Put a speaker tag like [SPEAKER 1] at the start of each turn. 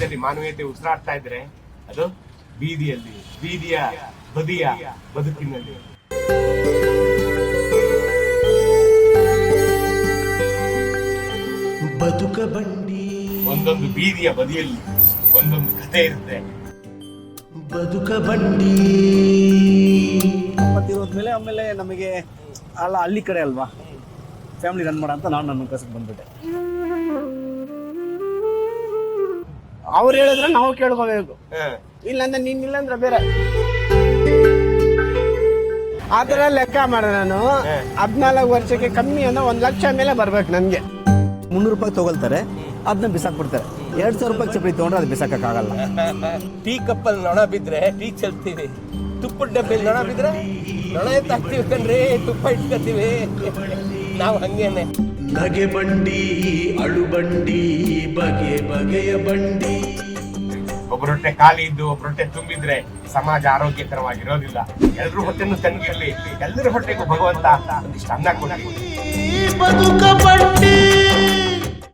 [SPEAKER 1] ಸಮಾಜದಲ್ಲಿ ಮಾನವೀಯತೆ ಉಸಿರಾಡ್ತಾ ಇದ್ರೆ ಅದು ಬೀದಿಯಲ್ಲಿ ಬೀದಿಯ ಬದಿಯ ಬದುಕಿನಲ್ಲಿ.
[SPEAKER 2] ಬದುಕ ಬಂಡಿ.
[SPEAKER 1] ಒಂದೊಂದು ಬೀದಿಯ ಬದಿಯಲ್ಲಿ ಒಂದೊಂದು ಕಥೆ ಇರುತ್ತೆ.
[SPEAKER 2] ಬದುಕ ಬಂಡಿ.
[SPEAKER 3] ಮತ್ತಿರೋದ್ಮೇಲೆ ಆಮೇಲೆ ನಮಗೆ ಅಲ್ಲ ಹಳ್ಳಿ ಕಡೆ ಅಲ್ವಾ? ಫ್ಯಾಮಿಲಿ ರನ್ ಮಾಡ ಅಂತ ನಾನು ನನ್ನ ಕಸಕ್ಕೆ ಬಂದ್ಬಿಟ್ಟೆ. ಅವ್ರು ಹೇಳಿದ್ರೆ ನಾವು ಕೇಳ್ಕೋಬೇಕು. ಇಲ್ಲಾಂದ್ರೆ ನೀನ್ ಇಲ್ಲಾಂದ್ರೆ ಬೇರೆ. ಆತರ ಲೆಕ್ಕ ಮಾಡ ನಾನು. ಹದಿನಾಲ್ಕು ವರ್ಷಕ್ಕೆ ಕಮ್ಮಿ ಅಂದ್ರೆ ಒಂದ್ ಲಕ್ಷ ಮೇಲೆ ಬರ್ಬೇಕು ನನ್ಗೆ. ಮುನ್ನೂರು ರೂಪಾಯಿ ತಗೊಳ್ತಾರೆ ಅದನ್ನ ಬಿಸಾಕ್ಬಿಡ್ತಾರೆ. ಎರಡ್ ಸಾವಿರ ರೂಪಾಯಿ ಚಪ್ಪಲಿ ತಗೊಂಡ್ರೆ ಅದು ಬಿಸಾಕಕ್ಕಾಗಲ್ಲ.
[SPEAKER 4] ಟೀ ಕಪ್ಪಲ್ಲಿ ನೊಣ ಬಿದ್ರೆ ಟೀ ಚೆಲ್ತೀವಿ. ತುಪ್ಪದ ಡಬ್ಬಿಲಿ ನೊಣ ಬಿದ್ರೆ ನೊಣ ಎತ್ತಾಕ್ತಿವಿ ಕಣ್ರಿ ತುಪ್ಪ ಇಟ್ಕೊತೀವಿ. ನಾವು ಹಂಗೇನೆ.
[SPEAKER 2] ನಗೆ ಬಂಡಿ ಅಳು ಬಂಡಿ ಬಗೆ ಬಗೆಯ ಬಂಡಿ.
[SPEAKER 1] ಒಬ್ಬರೊಟ್ಟೆ ಖಾಲಿ ಇದ್ದು ಒಬ್ಬರೊಟ್ಟೆ ತುಂಬಿದ್ರೆ ಸಮಾಜ ಆರೋಗ್ಯಕರವಾಗಿರೋದಿಲ್ಲ. ಎಲ್ರ ಹೊಟ್ಟೆನು ತಣ್ಣಗಿರ್ಲಿ ಎಲ್ಲರ ಹೊಟ್ಟೆಗೂ ಭಗವಂತ ಒಂದಿಷ್ಟು ಅನ್ನ ಕೊಡಿ
[SPEAKER 2] ಬದುಕ ಬಂಡಿ